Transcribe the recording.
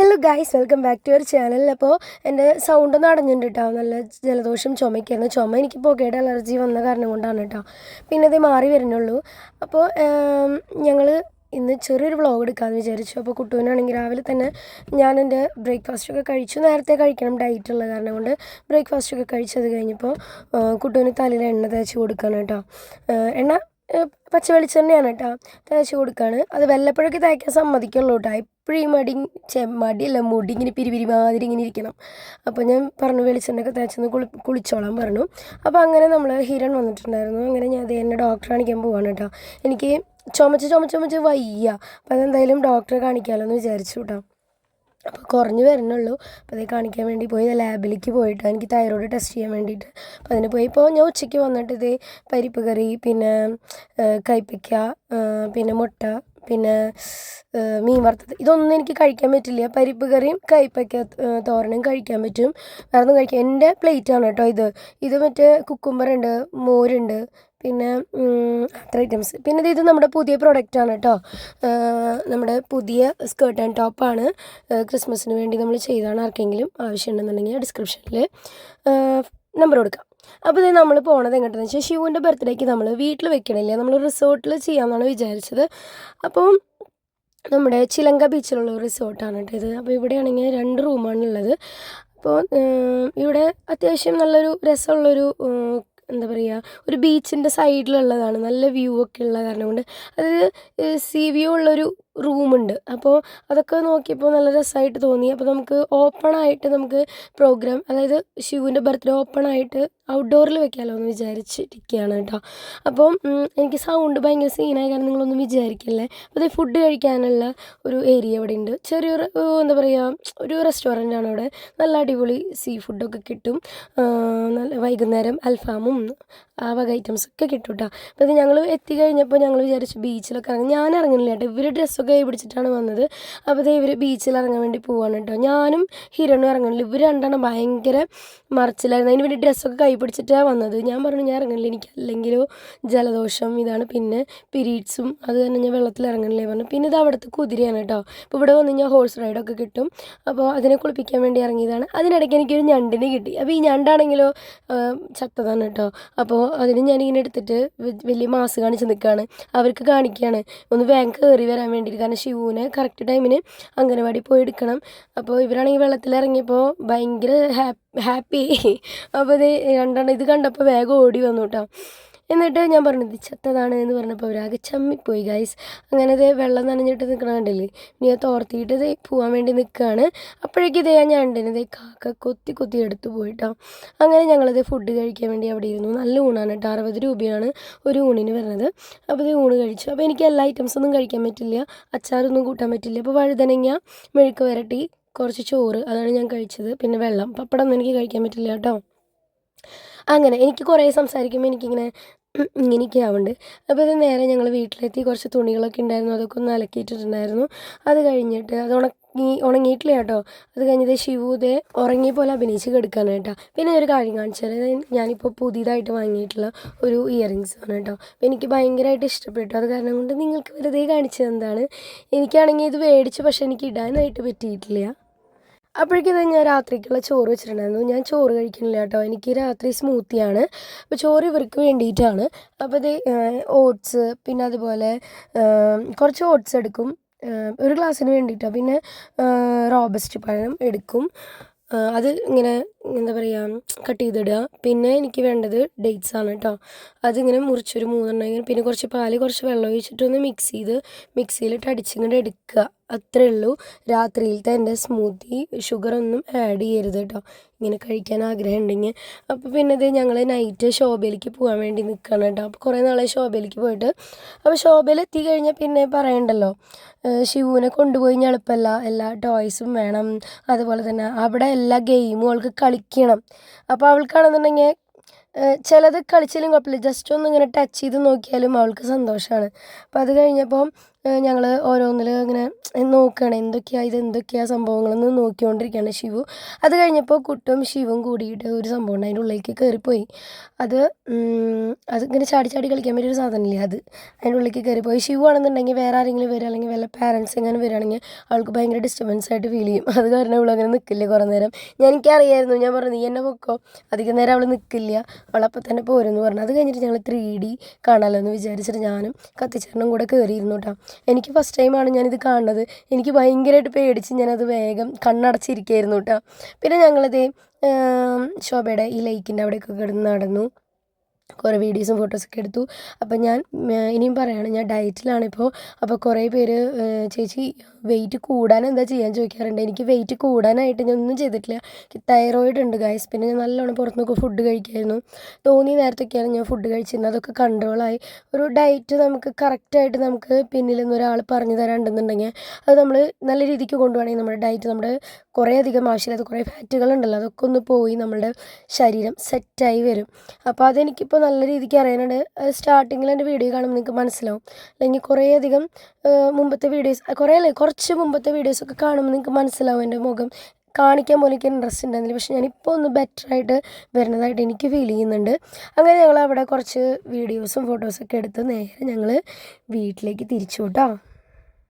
Hello guys welcome back to your channel അപ്പോൾ എന്റെ sound ഒന്ന് അടഞ്ഞിട്ടുണ്ട് കേട്ടോ നല്ല ജലദോഷം ചുമയ്ക്കായിരുന്നു ചുമ എനിക്ക് പുകയുടെ അലർജി വന്ന കാരണം കൊണ്ടാണ് കേട്ടോ പിന്നെ അത് മാറി വരുന്നുള്ളൂ. അപ്പോൾ ഞങ്ങൾ ഇന്ന് ചെറിയൊരു വ്ളോഗ് എടുക്കാമെന്ന് വിചാരിച്ചു. അപ്പോൾ കുട്ടുവിനാണെങ്കിൽ രാവിലെ തന്നെ ഞാൻ എന്റെ ബ്രേക്ക്ഫാസ്റ്റൊക്കെ കഴിച്ചു. നേരത്തെ കഴിക്കണം ഡയറ്റ് ഉള്ള കാരണം കൊണ്ട് ബ്രേക്ക്ഫാസ്റ്റൊക്കെ കഴിച്ചത് കഴിഞ്ഞപ്പോൾ കുട്ടുവിന് തലയിൽ എണ്ണ തേച്ച് കൊടുക്കണം കേട്ടോ എണ്ണ പച്ച വെളിച്ചെണ്ണയാണ് കേട്ടോ തേച്ച് കൊടുക്കുകയാണ് അത് വല്ലപ്പോഴൊക്കെ തേക്കാൻ സമ്മതിക്കുള്ളൂ കേട്ടോ എപ്പോഴും ഈ മടി മടിയല്ല മുടി ഇങ്ങനെ പിരിപിരി മാതിരി ഇങ്ങനെ ഇരിക്കണം. അപ്പോൾ ഞാൻ പറഞ്ഞു വെളിച്ചെണ്ണയൊക്കെ തേച്ചൊന്ന് കുളി കുളിച്ചോളാൻ പറഞ്ഞു. അപ്പോൾ അങ്ങനെ നമ്മൾ ഹിരൺ വന്നിട്ടുണ്ടായിരുന്നു. അങ്ങനെ ഞാൻ അത് എന്നെ ഡോക്ടറെ കാണിക്കാൻ പോവാണ് കേട്ടോ. എനിക്ക് ചുമച്ച് ചുമച്ച് ചുമച്ച് വയ്യ. അപ്പോൾ അതെന്തായാലും ഡോക്ടറെ കാണിക്കാമല്ലോ വിചാരിച്ചു കേട്ടോ. അപ്പോൾ കുറഞ്ഞു വരുന്നുള്ളൂ അപ്പോൾ അത് കാണിക്കാൻ വേണ്ടി പോയി. ലാബിലേക്ക് പോയിട്ട് എനിക്ക് തൈറോയ്ഡ് ടെസ്റ്റ് ചെയ്യാൻ വേണ്ടിയിട്ട്. അപ്പോൾ അതിന് പോയി. ഇപ്പോൾ ഞാൻ ഉച്ചയ്ക്ക് വന്നിട്ട് ഇത് പരിപ്പ് കറി പിന്നെ കയ്പ്പയ്ക്ക പിന്നെ മുട്ട പിന്നെ മീൻ വറുത്തത്. ഇതൊന്നും എനിക്ക് കഴിക്കാൻ പറ്റില്ല. പരിപ്പ് കറിയും കയ്പ്പയ്ക്ക തോരനും കഴിക്കാൻ പറ്റും. വേറെ ഒന്നും കഴിക്കാം എന്റെ പ്ലേറ്റാണ് കേട്ടോ ഇത്. ഇത് മറ്റേ കുക്കുംബറുണ്ട് മോരുണ്ട് പിന്നെ അത്ര ഐറ്റംസ് പിന്നെ ഇത് നമ്മുടെ പുതിയ പ്രൊഡക്റ്റാണ് കേട്ടോ. നമ്മുടെ പുതിയ സ്കേർട്ട് ആൻഡ് ടോപ്പാണ് ക്രിസ്മസിന് വേണ്ടി നമ്മൾ ചെയ്താണ് ആർക്കെങ്കിലും ആവശ്യമുണ്ടെന്നുണ്ടെങ്കിൽ ഡിസ്ക്രിപ്ഷനിൽ നമ്പർ കൊടുക്കാം. അപ്പോൾ ഇത് നമ്മൾ പോണത് എങ്ങോട്ടെന്ന് വെച്ചാൽ ശിവുവിന്റെ ബർത്ത്ഡേക്ക് നമ്മൾ വീട്ടിൽ വെക്കണില്ല? നമ്മൾ റിസോർട്ടിൽ ചെയ്യാമെന്നാണ് വിചാരിച്ചത്. അപ്പം നമ്മുടെ ചിലങ്ക ബീച്ചിലുള്ള റിസോർട്ടാണ് കേട്ടോ ഇത്. അപ്പോൾ ഇവിടെയാണെങ്കിൽ രണ്ട് റൂമാണ് ഉള്ളത്. അപ്പോൾ ഇവിടെ അത്യാവശ്യം നല്ലൊരു രസമുള്ളൊരു എന്താ പറയുക ഒരു ബീച്ചിന്റെ സൈഡിലുള്ളതാണ്. നല്ല വ്യൂ ഒക്കെ ഉള്ള കാരണം കൊണ്ട്. അതായത് സീ വ്യൂ ഉള്ളൊരു റൂമുണ്ട്. അപ്പോൾ അതൊക്കെ നോക്കിയപ്പോൾ നല്ല രസമായിട്ട് തോന്നി. അപ്പോൾ നമുക്ക് ഓപ്പൺ ആയിട്ട് നമുക്ക് പ്രോഗ്രാം അതായത് ശിവുവിന്റെ ബർത്ത്ഡേ ഓപ്പൺ ആയിട്ട് ഔട്ട്ഡോറിൽ വെക്കാമല്ലോ എന്ന് വിചാരിച്ചിരിക്കുകയാണ് കേട്ടോ. അപ്പം എനിക്ക് സൗണ്ട് ഭയങ്കര സീനായ കാരണം നിങ്ങളൊന്നും വിചാരിക്കല്ലേ? അപ്പോൾ ഫുഡ് കഴിക്കാനുള്ള ഒരു ഏരിയ ഇവിടെ ഉണ്ട്. ചെറിയൊരു എന്താ പറയുക ഒരു റെസ്റ്റോറന്റ് ആണ് അവിടെ. നല്ല അടിപൊളി സീ ഫുഡൊക്കെ കിട്ടും. നല്ല വൈകുന്നേരം അൽഫാമും ആ വക ഐറ്റംസൊക്കെ കിട്ടും കേട്ടോ. അപ്പോൾ ഇത് ഞങ്ങൾ എത്തിക്കഴിഞ്ഞപ്പോൾ ഞങ്ങൾ വിചാരിച്ചു ബീച്ചിലൊക്കെ ഇറങ്ങി. ഞാൻ ഇറങ്ങുന്നില്ല കേട്ടോ. ഇവർ ഡ്രസ്സൊക്കെ കൈ പിടിച്ചിട്ടാണ് വന്നത്. അപ്പോൾ ദേ ഇവർ ബീച്ചിൽ ഇറങ്ങാൻ വേണ്ടി പോവാണ് കേട്ടോ. ഞാനും ഹിരണും ഇറങ്ങണില്ല. ഇവർ രണ്ടെണ്ണം ഭയങ്കര മറിച്ചിലായിരുന്നു. അതിന് വേണ്ടി ഡ്രസ്സൊക്കെ കൈ പിടിച്ചിട്ടാണ് വന്നത്. ഞാൻ പറഞ്ഞു ഞാൻ ഇറങ്ങണില്ല. എനിക്ക് അല്ലെങ്കിലോ ജലദോഷം ഇതാണ് പിന്നെ പിരീഡ്സും അത് തന്നെ ഞാൻ വെള്ളത്തിൽ ഇറങ്ങണില്ലേ പറഞ്ഞു. പിന്നെ ഇത് അവിടുത്തെ കുതിരയാണ് കേട്ടോ. അപ്പോൾ ഇവിടെ വന്ന് കഴിഞ്ഞാൽ ഹോഴ്സ് റൈഡൊക്കെ കിട്ടും. അപ്പോൾ അതിനെ കുളിപ്പിക്കാൻ വേണ്ടി ഇറങ്ങിയതാണ്. അതിനിടയ്ക്ക് എനിക്കൊരു ഞണ്ടിനെ കിട്ടി. അപ്പോൾ ഈ ഞണ്ടാണെങ്കിലോ ചത്തതാണ് കേട്ടോ. അപ്പോൾ അതിന് ഞാനിങ്ങനെ എടുത്തിട്ട് വലിയ മാസ് കാണിച്ച് നിൽക്കുകയാണ് അവർക്ക് കാണിക്കുകയാണ് ഒന്ന് വേഗം കയറി വരാൻ വേണ്ടിയിട്ട് കാരണം ഷിവുവിനെ കറക്റ്റ് ടൈമിന് അംഗനവാടി പോയി എടുക്കണം. അപ്പോൾ ഇവരാണെങ്കിൽ വെള്ളത്തിലിറങ്ങിയപ്പോൾ ഭയങ്കര ഹാപ്പി അപ്പോൾ ഇത് രണ്ടെണ്ണം ഇത് കണ്ടപ്പോൾ വേഗം ഓടി വന്നു കേട്ടോ എന്നിട്ട് ഞാൻ പറഞ്ഞു ചത്തതാണ് എന്ന് പറഞ്ഞപ്പോൾ അവരാകെ ചമ്മിപ്പോയി ഗൈസ് അങ്ങനെ ഇതേ വെള്ളം നനഞ്ഞിട്ട് നിൽക്കണ കണ്ടില്ലേ? ഇനി അത് തോർത്തിയിട്ട് ഇതേ പോകാൻ വേണ്ടി നിൽക്കുകയാണ് അപ്പോഴേക്കും ഇതേ ഞാൻ ഉണ്ടായിരുന്നത് കാക്ക കൊത്തി കൊത്തി എടുത്ത് പോയിട്ടോ. അങ്ങനെ ഞങ്ങളത് ഫുഡ് കഴിക്കാൻ വേണ്ടി അവിടെ ഇരുന്നു. നല്ല ഊണാണ് കേട്ടോ. അറുപത് രൂപയാണ് ഒരു ഊണിന് വരുന്നത്. അപ്പോൾ ഇത് ഊണ് കഴിച്ചു. അപ്പോൾ എനിക്ക് എല്ലാ ഐറ്റംസൊന്നും കഴിക്കാൻ പറ്റില്ല. അച്ചാറൊന്നും കൂട്ടാൻ പറ്റില്ല. അപ്പോൾ വഴുതനങ്ങ മെഴുക്ക് വരട്ടി കുറച്ച് ചോറ് അതാണ് ഞാൻ കഴിച്ചത്. പിന്നെ വെള്ളം. പപ്പടം ഒന്നും എനിക്ക് കഴിക്കാൻ പറ്റില്ല കേട്ടോ. അങ്ങനെ എനിക്ക് കുറേ സംസാരിക്കുമ്പോൾ എനിക്കിങ്ങനെ ഇങ്ങനെയൊക്കെ അപ്പോൾ ഇത് നേരെ ഞങ്ങൾ വീട്ടിലെത്തി. കുറച്ച് തുണികളൊക്കെ ഉണ്ടായിരുന്നു. അതൊക്കെ ഒന്ന് അലക്കിയിട്ടിട്ടുണ്ടായിരുന്നു. അത് കഴിഞ്ഞിട്ട് അത് ഉണങ്ങി ഉണങ്ങിയിട്ടില്ല കേട്ടോ. അത് കഴിഞ്ഞത് ശിവൂതെ ഉറങ്ങിയ പോലെ അഭിനയിച്ച് കിടക്കാണ് കേട്ടോ പിന്നെ ഒരു കാര്യം കാണിച്ചാൽ ഞാനിപ്പോൾ പുതിയതായിട്ട് വാങ്ങിയിട്ടുള്ള ഒരു ഇയറിങ്സ് ആണ് കേട്ടോ. അപ്പോൾ എനിക്ക് ഭയങ്കരമായിട്ട് ഇഷ്ടപ്പെട്ടു. അത് കാരണം കൊണ്ട് നിങ്ങൾക്ക് വെറുതെ കാണിച്ചത് എന്താണ്? എനിക്കാണെങ്കിൽ ഇത് മേടിച്ചു പക്ഷേ എനിക്ക് ഇടാനായിട്ട് പറ്റിയിട്ടില്ല. അപ്പോഴേക്കും ഇത് ഞാൻ രാത്രിക്കുള്ള ചോറ് വെച്ചിട്ടുണ്ടായിരുന്നു. ഞാൻ ചോറ് കഴിക്കുന്നില്ല കേട്ടോ. എനിക്ക് രാത്രി സ്മൂത്തിയാണ് അപ്പോൾ ചോറ് ഇവർക്ക് വേണ്ടിയിട്ടാണ്. അപ്പോൾ ഇത് ഓട്സ് പിന്നെ അതുപോലെ കുറച്ച് ഓട്സ് എടുക്കും. ഒരു ഗ്ലാസ്സിന് വേണ്ടിയിട്ടാണ് പിന്നെ റോബസ്റ്റ് പഴം എടുക്കും. അത് ഇങ്ങനെ എന്താ പറയുക കട്ട് ചെയ്തിടുക. പിന്നെ എനിക്ക് വേണ്ടത് ഡേറ്റ്സ് ആണ് കേട്ടോ അതിങ്ങനെ മുറിച്ചൊരു മൂന്നെണ്ണം പിന്നെ കുറച്ച് പാൽ കുറച്ച് വെള്ളം ഒഴിച്ചിട്ടൊന്ന് മിക്സ് ചെയ്ത് മിക്സിയിലിട്ട് അടിച്ചിങ്ങോട്ട് എടുക്കുക. അത്രേ ഉള്ളൂ. രാത്രിയിലത്തെ എന്റെ സ്മൂത്തി ഷുഗർ ഒന്നും ആഡ് ചെയ്യരുത് കേട്ടോ ഇങ്ങനെ കഴിക്കാൻ ആഗ്രഹം ഉണ്ടെങ്കിൽ അപ്പോൾ പിന്നെ ഇത് ഞങ്ങൾ നൈറ്റ് ശോഭയിലേക്ക് പോകാൻ വേണ്ടി നിൽക്കുകയാണ് കേട്ടോ അപ്പോൾ കുറേ നാളെ ശോഭയിലേക്ക് പോയിട്ട്. അപ്പോൾ ശോഭയിൽ എത്തി കഴിഞ്ഞാൽ പിന്നെ പറയണ്ടല്ലോ ശിവുവിനെ കൊണ്ടുപോയി എളുപ്പമല്ല എല്ലാ ടോയ്സും വേണം. അതുപോലെ തന്നെ അവിടെ എല്ലാ ഗെയിമും അവൾക്ക് കളിക്കണം. അപ്പോൾ അവൾക്കാണെന്നുണ്ടെങ്കിൽ ചിലത് കളിച്ചാലും കുഴപ്പമില്ല. ജസ്റ്റ് ഒന്ന് ഇങ്ങനെ ടച്ച് ചെയ്ത് നോക്കിയാലും അവൾക്ക് സന്തോഷമാണ്. അപ്പോൾ അത് കഴിഞ്ഞപ്പോൾ ഞങ്ങൾ ഓരോന്നിൽ ഇങ്ങനെ നോക്കുകയാണ് എന്തൊക്കെയാണ് ഇത് എന്തൊക്കെയാണ് സംഭവങ്ങളെന്ന് നോക്കിക്കൊണ്ടിരിക്കുകയാണ് ശിവു. അത് കഴിഞ്ഞപ്പോൾ കുട്ടും ശിവും കൂടിയിട്ട് ഒരു സംഭവം ഉണ്ട് അതിന്റെ ഉള്ളിലേക്ക് കയറിപ്പോയി അത് അത് ഇങ്ങനെ ചാടി ചാടി കളിക്കാൻ പറ്റിയൊരു സാധനമില്ലേ അത്. അതിന്റെ ഉള്ളിലേക്ക് കയറിപ്പോയി ശിവു ആണെന്നുണ്ടെങ്കിൽ വേറെ ആരെങ്കിലും വരിക അല്ലെങ്കിൽ വല്ല പാരൻസ് എങ്ങനെ വരികയാണെങ്കിൽ അവൾക്ക് ഭയങ്കര ഡിസ്റ്റർബൻസ് ആയിട്ട് ഫീൽ ചെയ്യും. അത് കാരണം അവൾ അങ്ങനെ നിൽക്കില്ല കുറേ നേരം. ഞാൻ എനിക്കറിയായിരുന്നു ഞാൻ പറഞ്ഞു നീ എന്നെ പൊക്കോ? അധികം നേരം അവൾ നിൽക്കില്ല അവളപ്പം തന്നെ പോരുമെന്ന് പറഞ്ഞു. അത് കഴിഞ്ഞിട്ട് ഞങ്ങൾ ത്രീ ഡി കാണാമല്ലോ എന്ന് വിചാരിച്ചിട്ട് ഞാനും കത്തിച്ചേട്ടനും കൂടെ കയറിയിരുന്നു കേട്ടോ എനിക്ക് ഫസ്റ്റ് ടൈമാണ് ഞാനിത് കാണുന്നത്. എനിക്ക് ഭയങ്കരമായിട്ട് പേടിച്ച് ഞാനത് വേഗം കണ്ണടച്ചിരിക്കുകയായിരുന്നു കേട്ടോ പിന്നെ ഞങ്ങളിത് ശോഭയുടെ ഈ ലൈക്കിന്റെ അവിടെയൊക്കെ കിടന്ന് നടന്നു. കുറേ വീഡിയോസും ഫോട്ടോസൊക്കെ എടുത്തു. അപ്പം ഞാൻ ഇനിയും പറയാണ് ഞാൻ ഡയറ്റിലാണിപ്പോൾ അപ്പോൾ കുറേ പേര് ചേച്ചി വെയിറ്റ് കൂടാൻ എന്താ ചെയ്യാൻ ചോദിക്കാറുണ്ട്. എനിക്ക് വെയിറ്റ് കൂടാനായിട്ട് ഞാൻ ഒന്നും ചെയ്തിട്ടില്ല. തൈറോയിഡ് ഉണ്ട് ഗൈസ് പിന്നെ ഞാൻ നല്ലോണം പുറത്തുനിന്നൊക്കെ ഫുഡ് കഴിക്കായിരുന്നു. തോന്നിയ നേരത്തൊക്കെയാണ് ഞാൻ ഫുഡ് കഴിച്ചിരുന്നത്. അതൊക്കെ കൺട്രോളായി ഒരു ഡയറ്റ് നമുക്ക് കറക്റ്റായിട്ട് നമുക്ക് പിന്നിൽ നിന്ന് ഒരാൾ പറഞ്ഞു തരാണ്ടെന്നുണ്ടെങ്കിൽ അത് നമ്മൾ നല്ല രീതിക്ക് കൊണ്ടുപോകണമെങ്കിൽ നമ്മുടെ ഡയറ്റ് നമ്മുടെ കുറേ അധികം ആവശ്യമില്ലാത്ത കുറേ ഫാറ്റുകളുണ്ടല്ലോ അതൊക്കെ ഒന്ന് പോയി നമ്മുടെ ശരീരം സെറ്റായി വരും. അപ്പോൾ അതെനിക്കിപ്പോൾ നല്ല രീതിക്ക് അറിയാനുണ്ട് സ്റ്റാർട്ടിങ്ങിൽ എന്റെ വീഡിയോ കാണുമ്പോൾ നിങ്ങൾക്ക് മനസ്സിലാവും. അല്ലെങ്കിൽ കുറേ അധികം ഏഹ്, മുമ്പത്തെ വീഡിയോസ് കുറേ അല്ലേ കുറച്ച് മുമ്പത്തെ വീഡിയോസൊക്കെ കാണുമ്പോൾ നിങ്ങൾക്ക് മനസ്സിലാവും എന്റെ മുഖം. കാണിക്കാൻ പോലെ എനിക്ക് ഇൻട്രസ്റ്റ് ഉണ്ടായിരുന്നില്ല പക്ഷേ ഞാനിപ്പോൾ ഒന്ന് ബെറ്ററായിട്ട് വരുന്നതായിട്ട് എനിക്ക് ഫീൽ ചെയ്യുന്നുണ്ട്. അങ്ങനെ ഞങ്ങൾ അവിടെ കുറച്ച് വീഡിയോസും ഫോട്ടോസൊക്കെ എടുത്ത് നേരെ ഞങ്ങൾ വീട്ടിലേക്ക് തിരിച്ചു കേട്ടോ